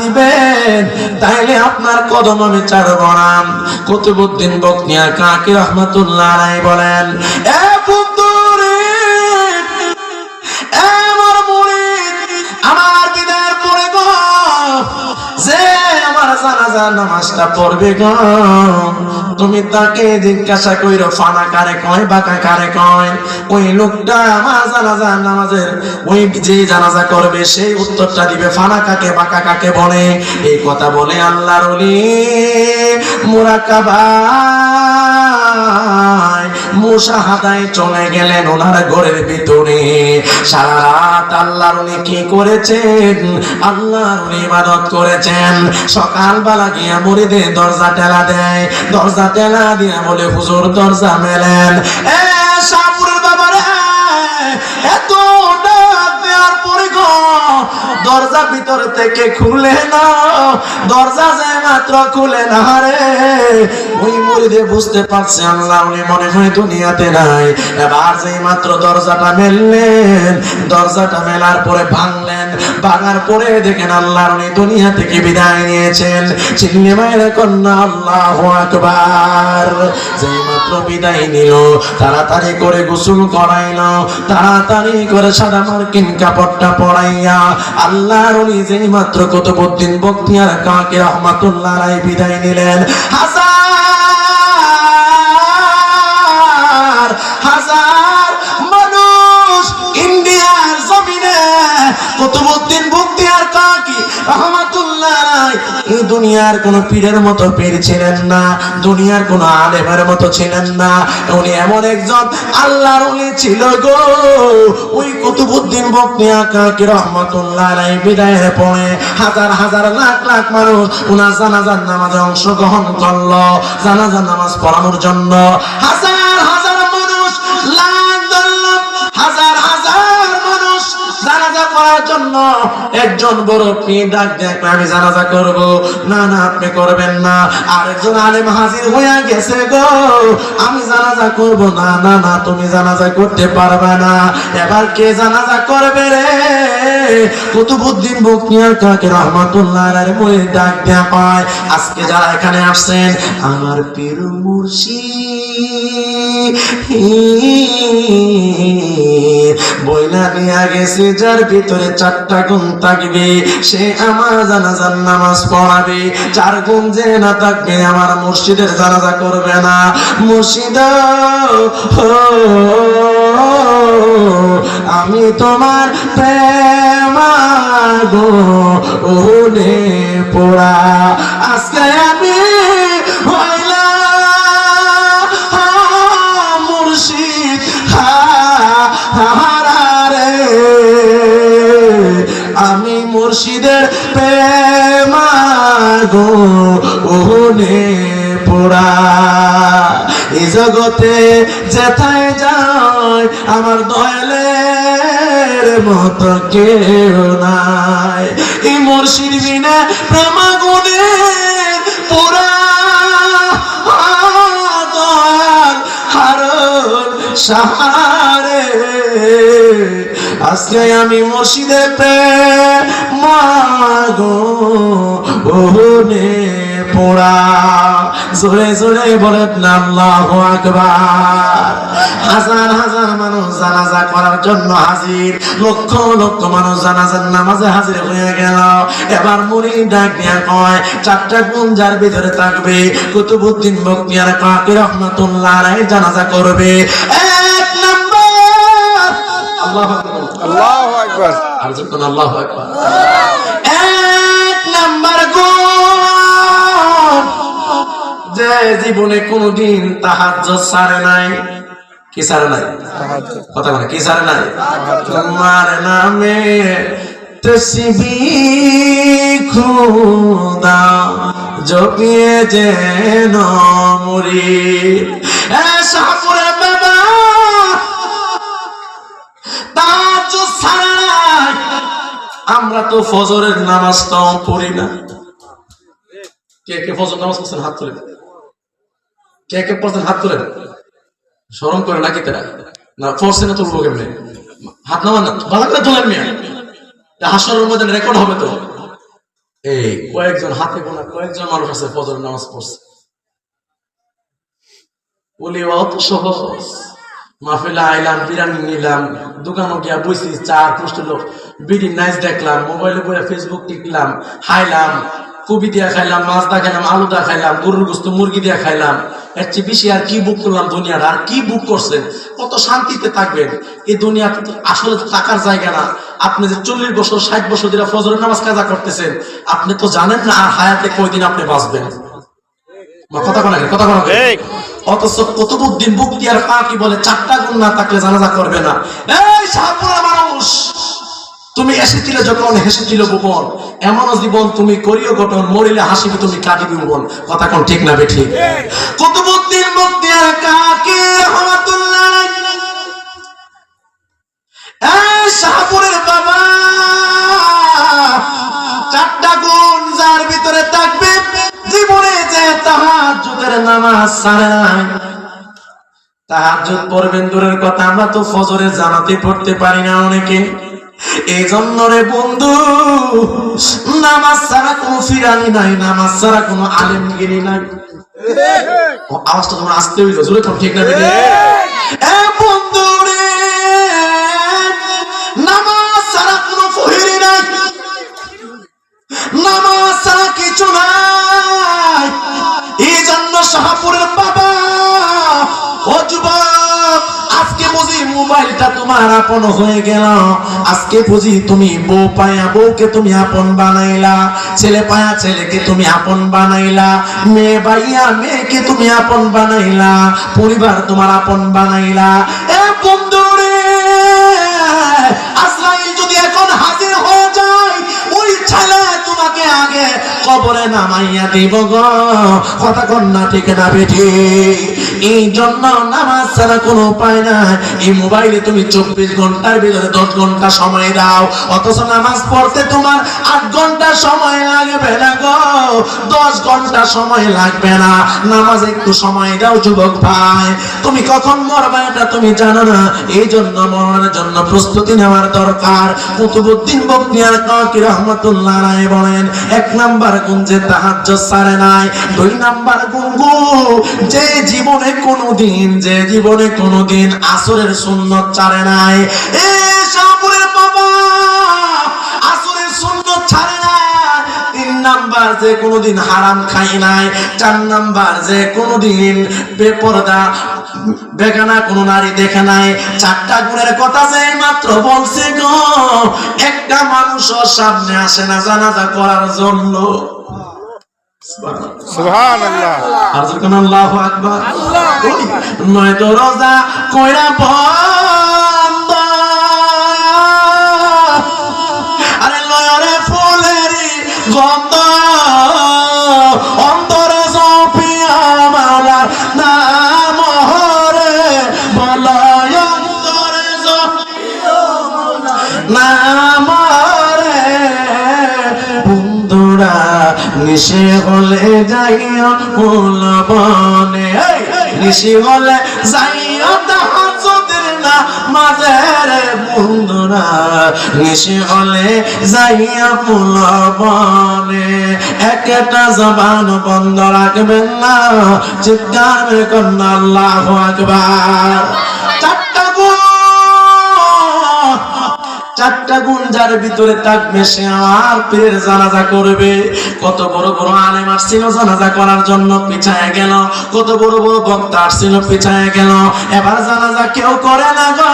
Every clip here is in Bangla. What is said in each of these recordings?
দিবেন। তাহলে আপনার কদম আমি ছাড়ব না। কুতুবুদ্দিন বকনিয়া কাকি রহমতুল্লাহ বলেন এ জানাজা নামাজটা পড়বে গো। তুমি তাকে জিজ্ঞাসা কইরো, ফানা কারে কয়, বাঁকা কারে কয়? ওই লোকটা আমার জানাজা নামাজের, ওই যে জানাজা করবে, সেই উত্তরটা দিবে, ফানা কাকে, বাঁকা কাকে বলে? এই কথা বলে আল্লাহর ওলি মুরাকাবায় মুসাহাদায় চলে গেলেন ওনার ঘরের ভিতরে। সারা রাত আল্লাহর উনি কি করেছেন? আল্লাহর উনি ইবাদত করেছেন। সকালবেলা গিয়া মুড়িদে দরজা টেলা দেয়। দরজা টেলা দিয়া বলে, হুজুর, দরজা মেলেন। এ শাহপুরের বাবারে, এত দরজা ভিতর থেকে খুলে না দরজা যায় মাত্র খুলে না রে। ওই মুড়িদে বুঝতে পারছে আল্লাহ, উনি মনে হয় দুনিয়াতে নাই। এবার যেই মাত্র দরজাটা মেললেন, দরজাটা মেলার পরে ভাঙলেন। ভাঙার পরে দেখেন আল্লাহ উনি দুনিয়া থেকে বিদায় নিয়েছেন। চিল্লি মায়ের কন্যা, আল্লাহ আকবার। যেই মাত্র বিদায় নিল, তাড়াতাড়ি করে গোসল করাইল, তাড়াতাড়ি করে সাদা মার্কিন কাপড়টা পরাইয়া আল্লাহর উনি যেই মাত্র কুতুবুদ্দিন বখতিয়ার কাকে রহমাতুল্লাহ রায় বিদায় নিলেন? হাজার হাজার মানুষ ইন্ডিয়ার জমিনে রহমাতুল্লাহ রায় এই দুনিয়ার কোন পীরের মতো পীর ছিলেন না, দুনিয়ার কোন আলেমের মতো ছিলেন না। উনি এমন একজন আল্লাহর উনি ছিল গো। ওই কুতুবুদ্দিন বকনিয়া কাকি রহমাতুল্লাহ আলাই বিদায়ের পরে হাজার হাজার লাখ লাখ মানুষ উনার জানাজার নামাজে অংশগ্রহণ করল। জানাজার নামাজ পড়ানোর জন্য হাজার জন্য একজন বড় পীর ডাক দেখ আমি জানাজা করব। না না, আপনি করবেন না। আরেকজন আলেম হাজির হয়ে গেছে গো, আমি জানাজা করব। না না না, তুমি জানাজা করতে পারবে না। এবার কে জানাজা করবে রে? কুতুবুদ্দিন বকনিয়ার কাকে রহমাতুল্লাহ বলে ডাক দেয়া পায়, আজকে যারা এখানে আসছেন, আমার পীর মুর্শিদ। গেছে যার ভিতরে চারটা গুণ থাকবে। সে আমার নামাজ পড়াবে। চার গুণ যে না থাকবে, আমার জানাজা করবে না। আমি তোমার প্রেমাগো ওনে পোড়া। আজকে আমি মুর্শিদের প্রেমাগো ওনে পোড়া। এই জগতে যেথায় যায় আমার দয়ালের মতো কেউ নাই। এই মুর্শিদ বিনা প্রেমাগুনের পোড়া। দয়াল হারণ সাহারে। আজকে আমি মসজিদে মাগো ওনে পোড়া। জোরে জোরে বলে আল্লাহ আকবার। হাজার হাজার মানুষ জানাজা করার জন্য হাজির। লক্ষ লক্ষ মানুষ জানাজার নামাজে হাজির হয়ে গেল। এবার মুড়ি ডাক দিয়া কয়, চারটা গুণ যার ভিতরে থাকবে, কুতুবুদ্দিন বকতিয়ার কাকি রহমাতুল্লাহ জানাজা করবে। এক নাম্বার! আল্লাহ আল্লাহ আকবার। আর যখন আল্লাহ আকবার। এক নাম্বার গুণ। যে জীবনে কোনোদিন তাহাজ্জুদ সারে নাই কি সারে নাই? কথা বলে কি সারে নাই? তোমার নামে তসবি খুদা জপিয়ে যেন মুরি আমরা তো ফজরের নামাজটাও পড়ি না। কে কে ফজর নামাজ পড়ছেন হাত তুলেন। কে কে পড়ছেন হাত তুলেন। স্মরণ করে নাকি তারা? না ফোর্সে না তুলবো কেমনে হাত নামান না, ভালো করে তোলেন মিয়া। হাসরের মধ্যে রেকর্ড হবে তো। এই কয়েকজন হাতে গোনা, কয়েকজন মানুষ আছে ফজর নামাজ পড়ছে। বলি, অত সহজ। মাহফিলে আইলাম, বিরিয়ানি নিলাম দোকানে গিয়া বসি বিড়ি নাইস মোবাইলে ফেসবুক টিকলাম খাইলাম, কবি দিয়া খাইলাম, মাছ দা খাইলাম খাইলাম, গরুর গোস্ত, মুরগি দিয়া খাইলাম। কি বুক করলাম দুনিয়ার? আর কি বুক করছেন? কত শান্তিতে থাকবেন। এই দুনিয়াতে আসলে তো টাকার জায়গা না। আপনি যে চল্লিশ বছর, ষাট বছর যেটা ফজরের নামাজ কাজা করতেছেন, আপনি তো জানেন না আর হায়াতে কয়দিন আপনি বাঁচবেন। কথা কথা অথচ কুতুবুদ্দিন বুক্তিয়ার পা কি বলে চারটা গুণ না থাকলে জানাজা করবে না। এই শাহপুরা মানুষ, তুমি এসেছিলে যখন, হেসেছিল ভুবন এমন জীবন তুমি করিও গঠন মরিলে হাসিবে তুমি কাটিবি ভুবন কথা কোন ঠিক না বেঠিক? কুতুবুদ্দিন বুক্তিয়ার কাকি রহমাতুল্লাহ শাহপুরের বাবা, চারটা গুণ যার ভিতরে থাকবে, জীবনে তাহাজ্জুদ পড়বেন দূরের কথা, আমরা তো পড়তে পারি না অনেকে। রে বন্ধু, নামাজ ছাড়া কোনো ফিরানি নাই, নামাজ ছাড়া কোনো আলেমগিরি নাই। আওয়াজটা তোমার আসতে হইল, জোরে ঠিক না রে, নামাজ ছাড়া কোনো ফহিরি নাই। নামাজ ছাড়া কিছু নাই। শাহপুরের বাবা। ও আজকে বুঝি মোবাইলটা তোমার আপন হয়ে গেল। আজকে বুঝি তুমি বউ পায়া, বউকে তুমি আপন বানাইলা। ছেলে পায়া, ছেলেকে তুমি আপন বানাইলা। মেয়ে বাইয়া মেয়েকে তুমি আপন বানাইলা। পরিবার তোমার আপন বানাইলা। কবরে নামাইয়া দিব গো। কথা কন্যা ঠিক না বেঠি। এই জন্য নামাজ ছাড়া কোনো উপায় নাই। এই মোবাইলে তুমি চব্বিশ ঘণ্টার ভিতরে দশ ঘণ্টা সময় দাও। অথচ নামাজ পড়তে তোমার আট ঘণ্টা সময় লাগবে না গো। দশ ঘণ্টা সময় লাগবে না। নামাজ একটু সময় দাও, যুবক ভাই। তুমি কখন মরবে এটা তুমি জানো না। এই জন্য মরণের জন্য প্রস্তুতি নেওয়ার দরকার। কুতুবুদ্দিন বকনিয়ার কাকি রহমতুল্লাহ রায় বলেন, এক নাম্বার গুণ যে তাহাজ্জ সারে নাই। দুই নাম্বার গুণ গো, যে জীবনে কোনোদিন যে জীবনে কোনোদিন আসরের আসরের সুন্নত ছাড়ে নাই। যে কোনোদিন হারাম খাই নাই চার নাম্বার যে কোনোদিন বেপরদা বেগানা কোন নারী দেখে নাই। চারটা গুণের কথা যে মাত্র বলছে গো একটা মানুষও সামনে আসে না জানাজা করার জন্য। আর যখন আল্লাহু আকবার ওই, নয়তো রোজা কইরা বন্ধ ফুলেরি গন্ধ। নিশে হলে যাইও ফুল বনে। নিশে হলে না হলে ফুল বনে। একটা জবান বন্ধ রাখবেন না, চিৎকার কন্যা আল্লাহ আকবার। চারটা গুণ যার ভিতরে থাকবে, সে আমার পীরের জানাজা করবে। কত বড় বড় আলেম আসছিল জানাজা করার জন্য, পিছায় গেল। কত বড় বড় বক্তা আসছিল, পিছায় গেল। এবার জানাজা কেউ করে না গো।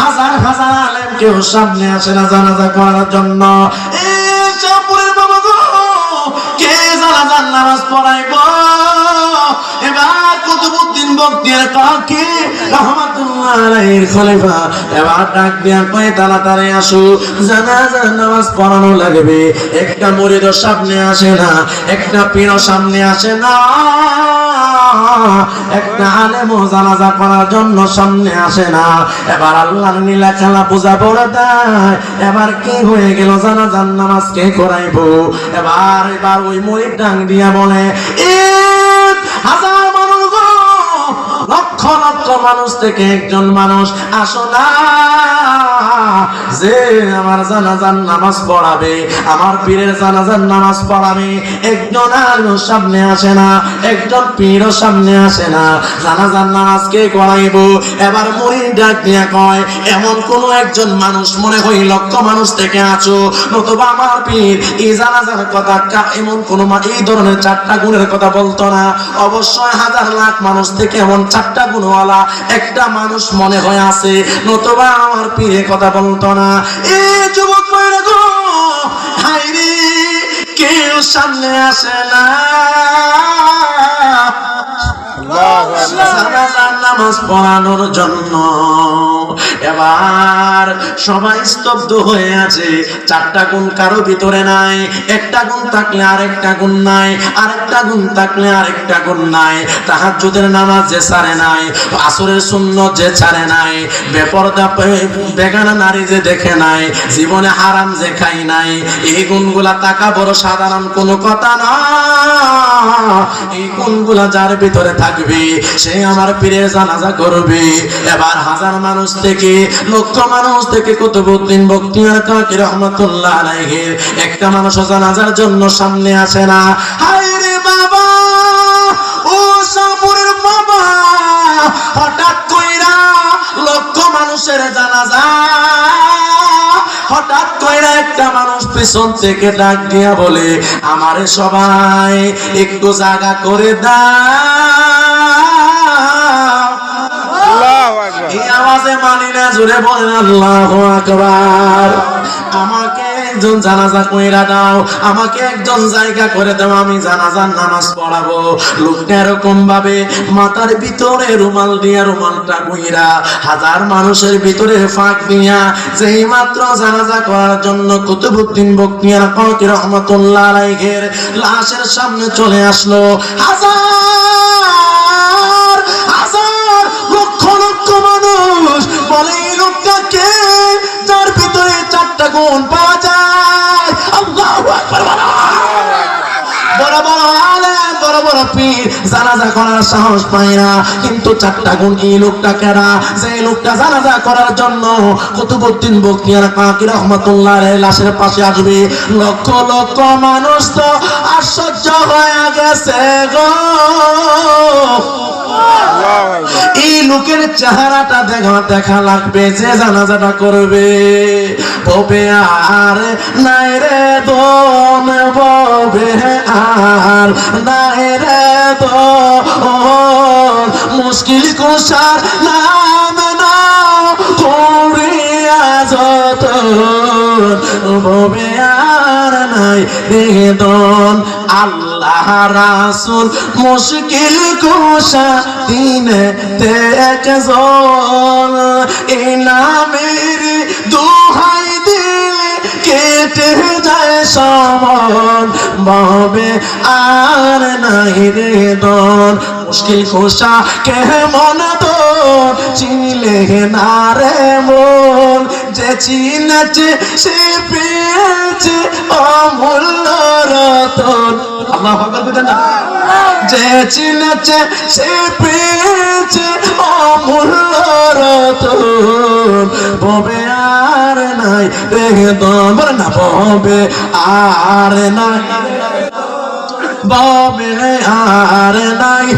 হাজার হাজার আলেম কেউ সামনে আসে না জানাজা করার জন্য। কে জানাজার নামাজ পড়াইব? একটা মুরিদ সামনে আসে না, একটা পীর সামনে আসে না। একটা আলেমও জানাজা করার জন্য সামনে আসে না। এবার আল্লাহর নীলা খেলা বোঝা বড় দেয় এবার কি হয়ে গেল জানাজার নামাজ কে করাইবো? এবার এবার ওই মরিদ ডাং দিয়া বলে, এ মানুষ থেকে একজন মানুষ আসো না। যে আমার জানাজার নামাজ পড়াবে, আমার পীরের জানাজার নামাজ পড়াবে, একজন আর সামনে আসে না, একজন পীরও সামনে আসে না। জানাজার নামাজ কে করাইব? এবার মরির ডাক দিয়া কয়, এমন কোন একজন মানুষ মনে হই লক্ষ মানুষ থেকে আছো, নতুবা আমার পীর, এই জানাজার কথা এমন কোন এই ধরনের চারটা গুণের কথা বলতো না। অবশ্যই হাজার লাখ মানুষ থেকে এমন চারটা গুণওয়ালা একটা মানুষ মনে হয় আছে, নতুবা আমার পীরে কথা বলতো না। এ যুবক পয়রা গো হাইরে কেউ সামনে আসে না। নামাজ পড়ানোর জন্য। এবার সবাই স্তব্ধ হয়ে আছে। চারটা গুণ কারও ভিতরে নাই, একটা গুণ থাকলে আরেকটা গুণ নাই, আরেকটা গুণ থাকলে আরেকটা গুণ নাই। নামাজ যে ছাড়ে নাই, আসরের সুন্নত যে ছাড়ে নাই, বেপরদা বেগানা নারী যে দেখে নাই, জীবনে হারাম যে খাই নাই, এই গুণগুলা টাকা বড় সাধারণ কোনো কথা না। এই গুণগুলা যার ভিতরে থাকবে সে আমার পীরের জানাজা করবে। এবার হাজার মানুষ থেকে, লক্ষ মানুষ থেকে কুতুবউদ্দিন বখতিয়ার কাকি রহমাতুল্লাহ আলাইহির একটা মানুষ জানাজার জন্য সামনে আসে না। হঠাৎ কইরা মানুষের জানাজা। হঠাৎ কইরা একটা মানুষ পেছন থেকে ডাক দিয়া বলে, আমারে সবাই একটু জায়গা করে দাও। আওয়াজে মানি না, জোরে বলেন, আল্লাহু আকবার। আমাকে একজন জানাজা কইরা দাও, আমাকে একজন জায়গা করে দাও, আমি জানাজার নামাজ পড়াবো। লোকটা এরকম ভাবে মাথার ভিতরে রুমাল দিয়া রুমালটা কইরা হাজার মানুষের ভিতরে ফাঁক দিয়া যেই মাত্র জানাজা করার জন্য কুতুবুদ্দিন বকতিয়ার কাকি রহমাতুল্লাহ আলাইহির লাশের সামনে চলে আসলো। হাজার বড় পীর, জানাজা করার সাহস পায় না। কিন্তু চারটা গুণ এই লোকটা কেরা? যে লোকটা জানাজা করার জন্য কুতুবুদ্দিন বক্তিয়ার কাকি রহমতুল্লাহ লাশের পাশে আসবে। লক্ষ লক্ষ মানুষ তো আশ্চর্য হয়ে গেছে গো। লোকের চেহারাটা দেখা দেখা লাগবে, যে জানাজাটা করবে। ববে আর নাই রে দন ববে আর নাই রে দন মুশকিল কুষার নাম না যত ববে আর নাই রে দন আল্লাহ রাসুল মুশকিল কুষা দিনে দেখ জল এ নামের দোহাই দিলে কেটে যায় সমন। বাবে আর নাই রে দন মুশকিল কুষা কেমন তোর? চিনলে না রে মন। যে চিনেছে সে পেয়েছে অমূল্য রতন। আল্লাহ চিনেছে সে পেয়েছে অমূল্য রতন। ববে আর নাই রে দন না, ববে আর নাই। ববে আর নাই।